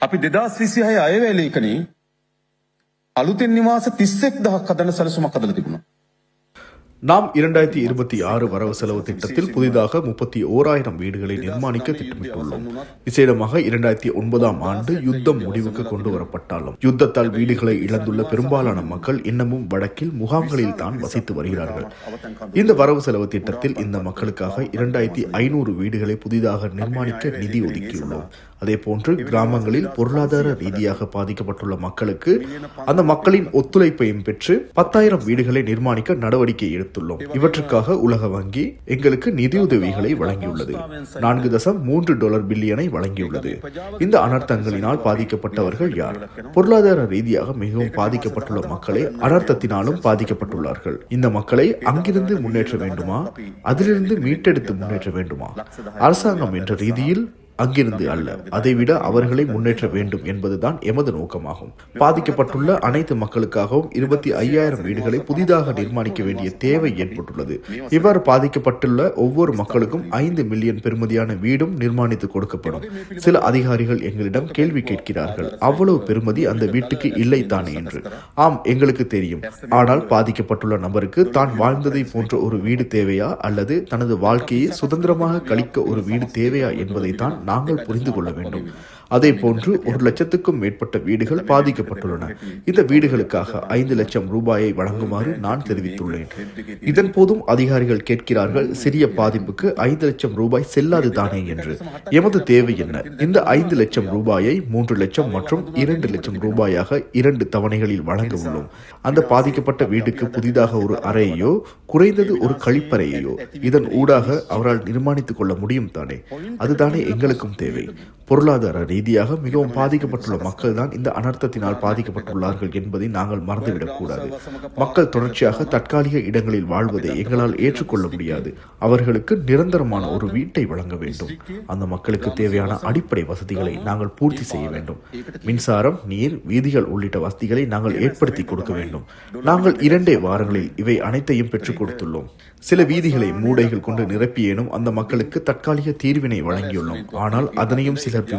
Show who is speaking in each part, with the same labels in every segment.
Speaker 1: අපි දෙදස් විසිහය අයවැලේකනේ අලුතෙන් නිවාස තිස්සෙක් දහක් හදන සැලසුමක් හදල තිබුණා.
Speaker 2: நாம் இரண்டாயிரத்தி இருபத்தி ஆறு வரவு செலவு திட்டத்தில் புதிதாக முப்பத்தி ஓராயிரம் வீடுகளை நிர்மாணிக்க திட்டமிட்டுள்ளோம் விசேடமாக இரண்டாயிரத்தி ஒன்பதாம் ஆண்டு யுத்தம் முடிவுக்கு கொண்டு வரப்பட்டாலும் யுத்தத்தால் வீடுகளை இழந்துள்ள பெரும்பாலான மக்கள் இன்னமும் வடக்கில் முகாம்களில் தான் வசித்து வருகிறார்கள் இந்த வரவு செலவு திட்டத்தில் இந்த மக்களுக்காக இரண்டாயிரத்தி ஐநூறு வீடுகளை புதிதாக நிர்மாணிக்க நிதி ஒதுக்கியுள்ளோம் அதே போன்று கிராமங்களில் பொருளாதார ரீதியாக பாதிக்கப்பட்டுள்ள மக்களுக்கு அந்த மக்களின் ஒத்துழைப்பையும் பெற்று பத்தாயிரம் வீடுகளை நிர்மாணிக்க நடவடிக்கை எடுத்துள்ளோம். இவற்றுக்காக உலக வங்கி எங்களுக்கு நிதியுதவிகளை வழங்கியுள்ளது. நான்கு தசம் மூன்று டாலர் பில்லியனை வழங்கியுள்ளது. இந்த அனர்த்தங்களினால் பாதிக்கப்பட்டவர்கள் யார்? பொருளாதார ரீதியாக மிகவும் பாதிக்கப்பட்டுள்ள மக்களை அனர்த்தத்தினாலும் பாதிக்கப்பட்டுள்ளார்கள். இந்த மக்களை அங்கிருந்து முன்னேற்ற வேண்டுமா? அதிலிருந்து மீட்டெடுத்து முன்னேற்ற வேண்டுமா? அரசாங்கம் என்ற ரீதியில் அங்கிருந்து அல்ல. அதைவிட அவர்களை முன்னேற்ற வேண்டும் என்பதுதான் எமது நோக்கமாகும். பாதிக்கப்பட்டுள்ள அனைத்து மக்களுக்காகவும் இருபத்தி ஐயாயிரம் வீடுகளை புதிதாக நிர்மாணிக்க வேண்டிய தேவை ஏற்பட்டுள்ளது. இவ்வாறு பாதிக்கப்பட்டுள்ள ஒவ்வொரு மக்களுக்கும் ஐந்து மில்லியன் பெறுமதியான வீடும் நிர்மாணித்து கொடுக்கப்படும். சில அதிகாரிகள் எங்களிடம் கேள்வி கேட்கிறார்கள். அவ்வளவு பெறுமதி அந்த வீட்டுக்கு இல்லை தானே என்று. ஆம் எங்களுக்கு தெரியும். ஆனால் பாதிக்கப்பட்டுள்ள நபருக்கு தான் வாழ்ந்ததை போன்ற ஒரு வீடு தேவையா? அல்லது தனது வாழ்க்கையை சுதந்திரமாக கழிக்க ஒரு வீடு தேவையா என்பதைத்தான் நாங்கள் புரிந்து கொள்ள வேண்டும். அதே போன்று ஒரு லட்சத்துக்கும் மேற்பட்ட வீடுகள் பாதிக்கப்பட்டுள்ளன. இந்த வீடுகளுக்காக ஐந்து லட்சம் ரூபாயை வழங்குமாறு நான் தெரிவித்துள்ளேன். இதன் போதும் அதிகாரிகள் கேட்கிறார்கள் சிறிய பாதிப்புக்கு ஐந்து லட்சம் ரூபாய் செல்லாது தானே என்று. எமது தேவை என்ன? இந்த ஐந்து லட்சம் ரூபாயை மூன்று லட்சம் மற்றும் இரண்டு லட்சம் ரூபாயாக இரண்டு தவணைகளில் வழங்க உள்ளோம். அந்த பாதிக்கப்பட்ட வீட்டுக்கு புதிதாக ஒரு அறையையோ குறைந்தது ஒரு கழிப்பறையையோ இதன் ஊடாக அவரால் நிர்மாணித்துக் கொள்ள முடியும் தானே? அதுதானே எங்களுக்கும் தேவை. பொருளாதார ரீதியாக மிகவும் பாதிக்கப்பட்டுள்ள மக்கள் தான் இந்த அனர்த்தத்தினால் பாதிக்கப்பட்டுள்ளார்கள் என்பதை நாங்கள் மறந்துவிடக் கூடாது மக்கள் தொடர்ச்சியாக தற்காலிக இடங்களில் வாழ்வதை எங்களால் ஏற்றுக்கொள்ள முடியாது. அவர்களுக்கு நிரந்தரமான ஒரு வீட்டை வழங்க வேண்டும். அந்த மக்களுக்கு தேவையான அடிப்படை வசதிகளை நாங்கள் பூர்த்தி செய்ய வேண்டும். மின்சாரம் நீர் வீதிகள் உள்ளிட்ட வசதிகளை நாங்கள் ஏற்படுத்தி கொடுக்க வேண்டும். நாங்கள் இரண்டே வாரங்களில் இவை அனைத்தையும் பெற்றுக் கொடுத்துள்ளோம். சில வீதிகளை மூடைகள் கொண்டு நிரப்பியேனும் அந்த மக்களுக்கு தற்காலிக தீர்வினை வழங்கியுள்ளோம். ஆனால் அதனையும் சிலர்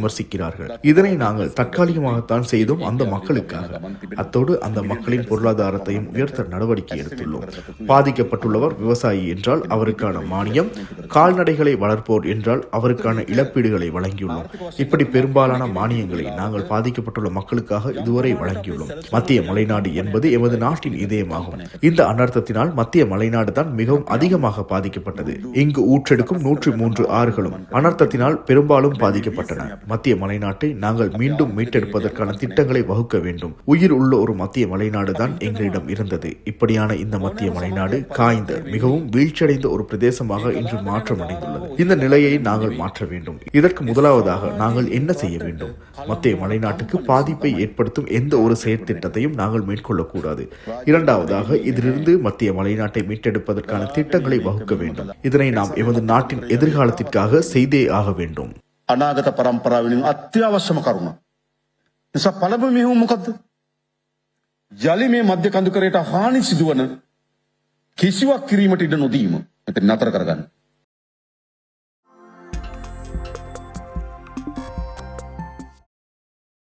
Speaker 2: விமர்சிக்கிறார்கள் இதனை நாங்கள் தற்காலிகமாகத்தான் செய்தோம் அந்த மக்களுக்காக. அத்தோடு அந்த மக்களின் பொருளாதாரத்தையும் உயர்த்த நடவடிக்கை எடுத்துள்ளோம். பாதிக்கப்பட்டுள்ளவர் விவசாயி என்றால் அவருக்கான மானியம் கால்நடைகளை வளர்ப்போர் என்றால் அவருக்கான இழப்பீடுகளை வழங்கியுள்ளோம். இப்படி பெரும்பாலான மானியங்களை நாங்கள் பாதிக்கப்பட்டுள்ள மக்களுக்காக இதுவரை வழங்கியுள்ளோம். மத்திய மலைநாடு என்பது எமது நாட்டின் இதயமாகும். இந்த அனர்த்தத்தினால் மத்திய மலைநாடு தான் மிகவும் அதிகமாக பாதிக்கப்பட்டது. இங்கு ஊற்றெடுக்கும் நூற்றி மூன்று ஆறுகளும் அனர்த்தத்தினால் பெரும்பாலும் பாதிக்கப்பட்டன. மத்திய மலைநாட்டை நாங்கள் மீண்டும் மீட்டெடுப்பதற்கான திட்டங்களை வகுக்க வேண்டும். உயிர் உள்ள ஒரு மத்திய மலைநாடு தான் எங்களிடம் இருந்தது. இப்படியான இந்த மத்திய மலைநாடு காய்ந்த மிகவும் வீழ்ச்சியடைந்த ஒரு பிரதேசமாக இன்று மாற்றமடைந்துள்ளது. இந்த நிலையை நாங்கள் மாற்ற வேண்டும். இதற்கு முதலாவதாக நாங்கள் என்ன செய்ய வேண்டும்? மத்திய மலைநாட்டுக்கு பாதிப்பை ஏற்படுத்தும் எந்த ஒரு செயற்திட்டத்தையும் நாங்கள் மேற்கொள்ளக்கூடாது. இரண்டாவதாக இதிலிருந்து மத்திய மலைநாட்டை மீட்டெடுப்பதற்கான திட்டங்களை வகுக்க வேண்டும். இதனை நாம் எமது நாட்டின் எதிர்காலத்திற்காக செய்தே ஆக வேண்டும்.
Speaker 1: අනාගත පරම්පරාවෙනින් අත්‍යවශ්‍යම කරුණ. නිසා පළබ මෙහුම් මොකක්ද. ජලි මේ මධ්‍ය කඳුකරයට හානි සිදුවන කිසිවක් කිරීමට ඉඩ නොදීම එත නතර කරගන්න.